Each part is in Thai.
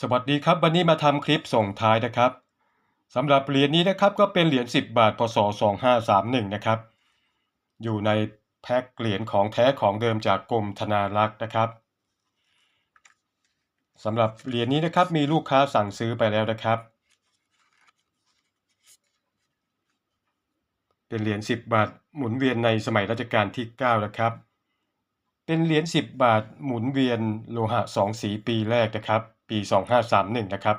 สวัสดีครับ วันนี้มาทำคลิปส่งท้ายนะครับสำหรับเหรียญนี้นะครับก็เป็นเหรียญ10 บาทพศ2531นะครับ อยู่ในแพ็คเหรียญของแท้ของเดิมจากกรมธนารักษ์นะครับสำหรับเหรียญนี้นะครับมีลูกค้าสั่งซื้อไปแล้วนะครับ เป็นเหรียญ10 บาทหมุนเวียนในสมัยรัชกาลที่9นะครับ เป็นเหรียญ10 บาทหมุนเวียนโลหะ2สีปีแรกนะครับ ปี 2531 นะครับ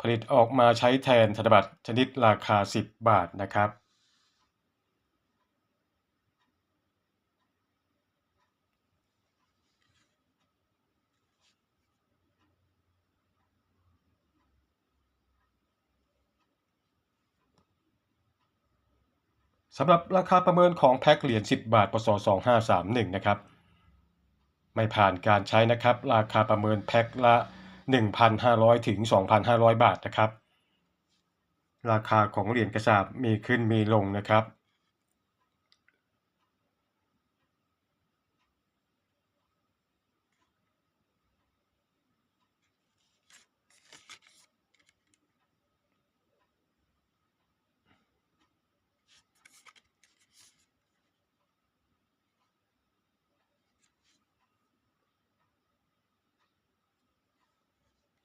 ผลิตออกมาใช้แทนธนบัตรชนิดราคา 10 บาทนะครับสำหรับราคาประเมินของแพ็คเหรียญ 10 บาท พศ 2531 นะครับ ไม่ผ่านการใช้นะครับ ราคาประเมินแพ็คละ 1,500 ถึง 2,500 บาทนะครับ ราคาของเหรียญกระสาบมีขึ้นมีลงนะครับ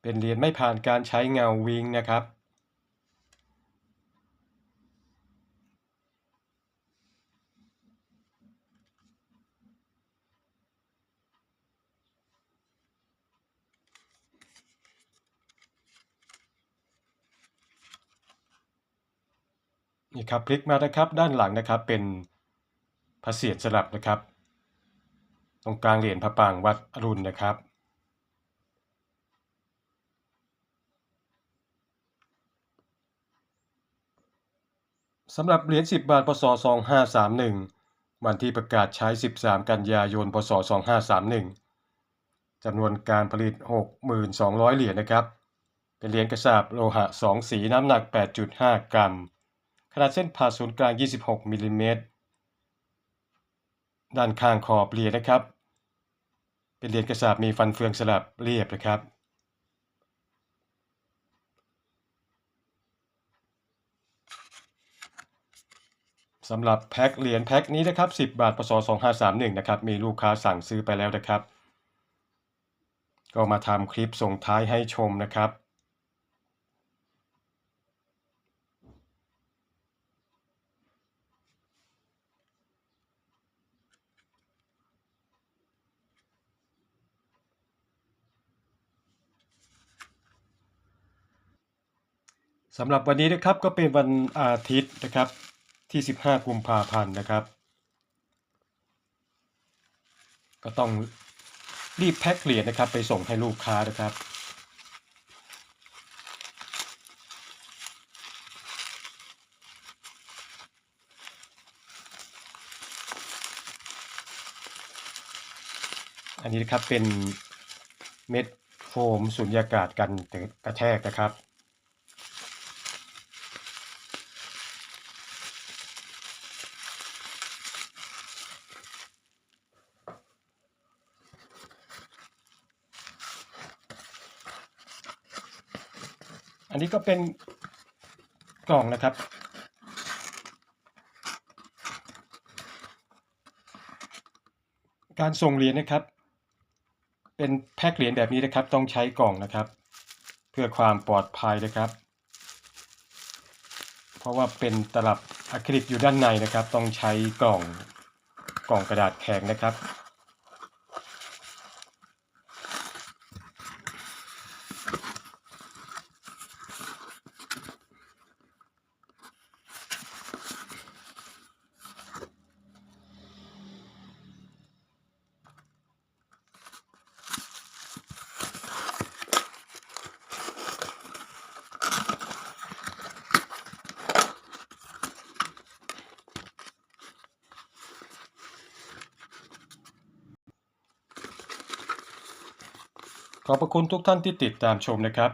เป็นเหรียญไม่ผ่านการใช้เงาวิงนะครับ นี่ครับพลิกมานะครับด้านหลังนะครับเป็นพระเศียรสลับนะครับ ตรงกลางเหรียญพระปรางวัดอรุณนะครับ สำหรับเหรียญ 10 บาท พศ 2531 วันที่ประกาศใช้ 13 กันยายน พศ 2531 จำนวนการผลิต 6,200 เหรียญนะครับ เป็นเหรียญกระสาบโลหะ 2 สีน้ำหนัก 8.5 กรัม ขนาดเส้นผ่าศูนย์กลาง 26 มิลลิเมตร ด้านข้างขอบเหรียญนะครับ เป็นเหรียญกระสาบมีฟันเฟืองสลับเรียบนะครับ สำหรับแพ็คเหรียญแพ็คนี้นะครับ 10 บาทพศ2531นะครับ มีลูกค้าสั่งซื้อไปแล้วนะครับ ก็มาทำคลิปส่งท้ายให้ชมนะครับ สำหรับวันนี้นะครับก็เป็นวันอาทิตย์นะครับ ที่ 15กุมภาพันธ์นะครับ ก็ต้องรีบแพ็คเหรียญนะครับ ไปส่งให้ลูกค้านะครับอันนี้นะครับเป็นเม็ดโฟมสุญญากาศกันกระแทกนะครับ อันนี้ก็เป็นกล่องนะครับ การส่งเหรียญนะครับ เป็นแพ็คเหรียญแบบนี้นะครับ ต้องใช้กล่องนะครับ เพื่อความปลอดภัยนะครับ เพราะว่าเป็นตลับอะคริลิกอยู่ด้านในนะครับ ต้องใช้กล่องกล่องกระดาษแข็งนะครับ ขอบพระคุณทุกท่านที่ติดตามชมนะครับ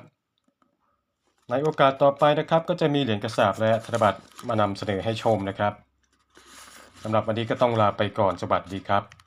ในโอกาสต่อไปนะครับก็จะมีเหรียญกระสาบและธนบัตรมานำเสนอให้ชมนะครับสำหรับวันนี้ก็ต้องลาไปก่อนสวัสดีครับ